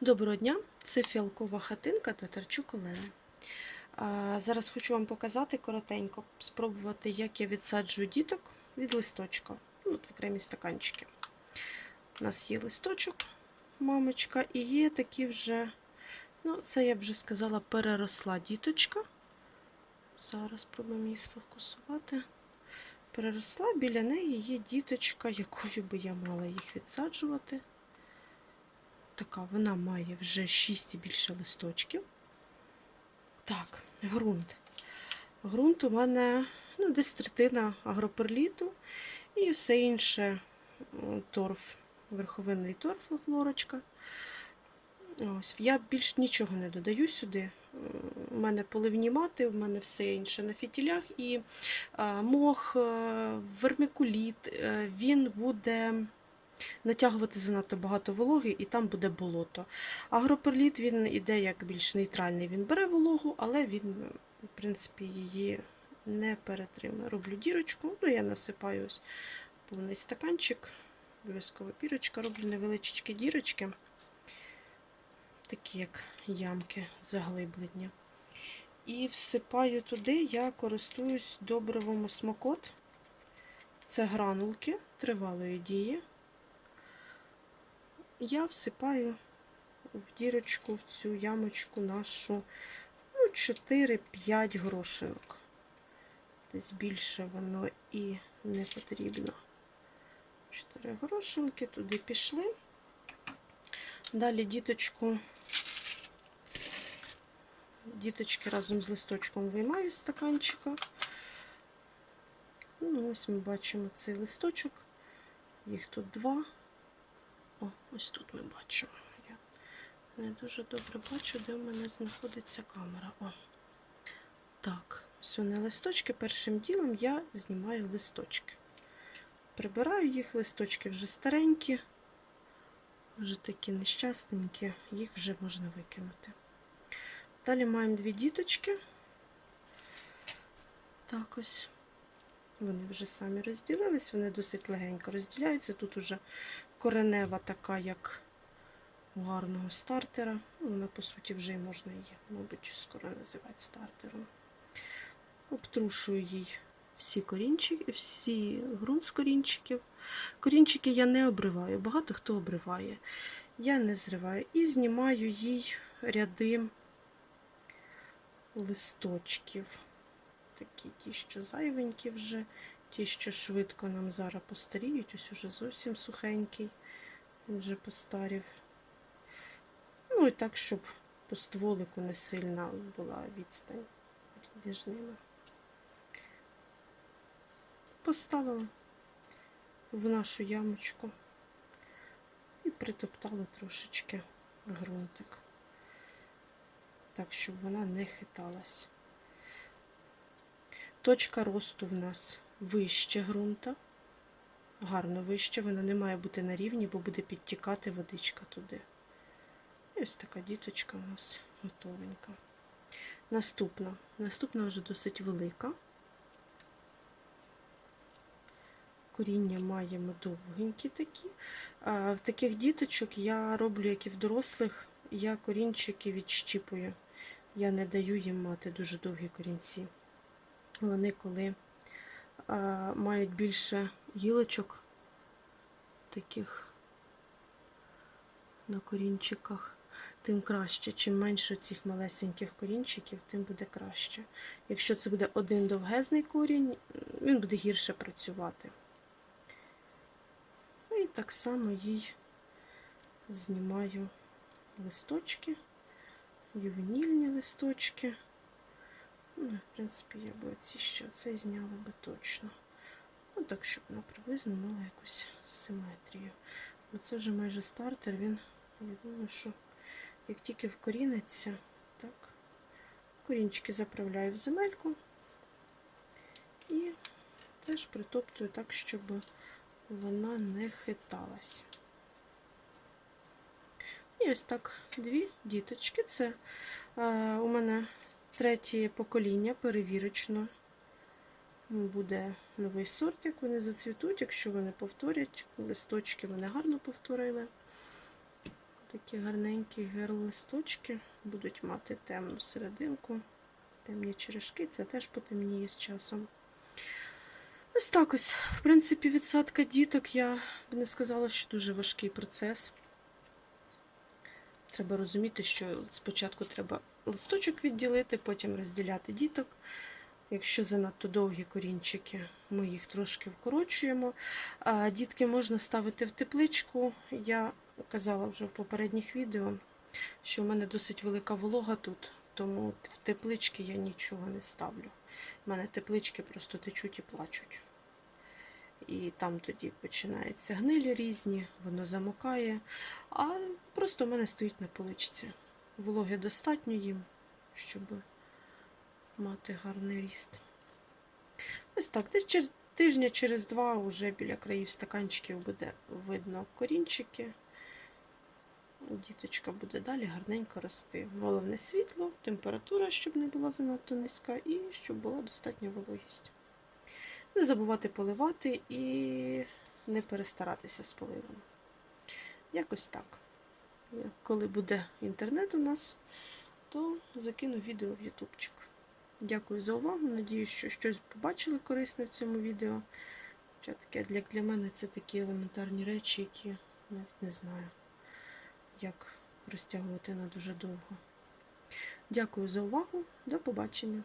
Доброго дня, це фіалкова хатинка Татарчук Олени. А, Зараз хочу вам показати коротенько, спробувати, як я відсаджую діток від листочка. Ну, От в окремі стаканчики. У нас є листочок, мамочка, і є такі вже, ну, це я вже сказала, переросла діточка. Зараз спробуємо її сфокусувати. Переросла, біля неї є діточка, якою би я мала їх відсаджувати така, вона має вже 6 і більше листочків. Так, ґрунт. Ґрунт у мене ну, десь третина агроперліту і все інше торф, верховинний торф, флорочка. Ось, я більш нічого не додаю сюди. У мене поливні мати, у мене все інше на фітілях, і мох, е, вермикуліт, е, він буде натягувати занадто багато вологи, і там буде болото. Агроперліт він іде як більш нейтральний, він бере вологу, але він, в принципі, її не перетримує. Роблю дірочку, ну я насипаю ось повний стаканчик, обов'язково пірочка, роблю невеличкі дірочки, такі як ямки заглиблення. І всипаю туди, я користуюсь добривом осмокот. Це гранулки тривалої дії я всипаю в дірочку, в цю ямочку нашу ну, 4-5 грошинок. Десь більше воно і не потрібно. 4 горошинки туди пішли. Далі діточку, діточки разом з листочком виймаю з стаканчика. Ну, ось ми бачимо цей листочок. Їх тут два. О, ось тут ми бачимо. Я не дуже добре бачу, де в мене знаходиться камера. О. Так, ось вони листочки. Першим ділом я знімаю листочки. Прибираю їх, листочки вже старенькі, вже такі нещасненькі, їх вже можна викинути. Далі маємо дві діточки. Так ось. Вони вже самі розділились, вони досить легенько розділяються. Тут уже коренева така, як у гарного стартера. Ну, Вона, по суті, вже і можна її, мабуть, скоро називати стартером. Обтрушую їй всі корінчики, всі ґрунт з корінчиків. Корінчики я не обриваю, багато хто обриває. Я не зриваю. І знімаю їй ряди листочків. Такі ті, що зайвенькі вже, ті, що швидко нам зараз постаріють, ось уже зовсім сухенький, він вже постарів. Ну і так, щоб по стволику не сильна була відстань між ними. Поставила в нашу ямочку і притоптала трошечки ґрунтик, так, щоб вона не хиталась. Точка росту в нас вище ґрунта. Гарно вище, вона не має бути на рівні, бо буде підтікати водичка туди. І ось така діточка у нас готовенька. Наступна. Наступна вже досить велика. Коріння маємо довгенькі такі. А в таких діточок я роблю, як і в дорослих, я корінчики відщіпую. Я не даю їм мати дуже довгі корінці вони коли мають більше гілочок таких на корінчиках, тим краще. Чим менше цих малесеньких корінчиків, тим буде краще. Якщо це буде один довгезний корінь, він буде гірше працювати. Ну І так само їй знімаю листочки, ювенільні листочки. Ну, в принципі, я би оці ще оцей зняла би точно. Ну, так, щоб вона приблизно мала якусь симетрію. Бо це вже майже стартер, він, я думаю, що як тільки вкоріниться, так, корінчики заправляю в земельку і теж притоптую так, щоб вона не хиталась. І ось так дві діточки. Це е, у мене третє покоління перевірочно. Буде новий сорт, як вони зацвітуть, якщо вони повторять, листочки вони гарно повторили. Такі гарненькі гер-листочки будуть мати темну серединку. Темні черешки, це теж потемніє з часом. Ось так ось. В принципі, відсадка діток я б не сказала, що дуже важкий процес. Треба розуміти, що спочатку треба листочок відділити, потім розділяти діток. Якщо занадто довгі корінчики, ми їх трошки вкорочуємо. Дітки можна ставити в тепличку. Я казала вже в попередніх відео, що в мене досить велика волога тут, тому в теплички я нічого не ставлю. У мене теплички просто течуть і плачуть. І там тоді починаються гнилі різні, воно замокає. А просто в мене стоїть на поличці. Вологи достатньо їм, щоб мати гарний ріст. Ось так, десь через тижня через два вже біля країв стаканчиків буде видно корінчики. Діточка буде далі гарненько рости. Головне світло, температура, щоб не була занадто низька, і щоб була достатня вологість. Не забувати поливати і не перестаратися з поливом. Якось так. Коли буде інтернет у нас, то закину відео в ютубчик. Дякую за увагу. Надіюсь, що щось побачили корисне в цьому відео. Для, для мене це такі елементарні речі, які навіть не знаю, як розтягувати на дуже довго. Дякую за увагу. До побачення!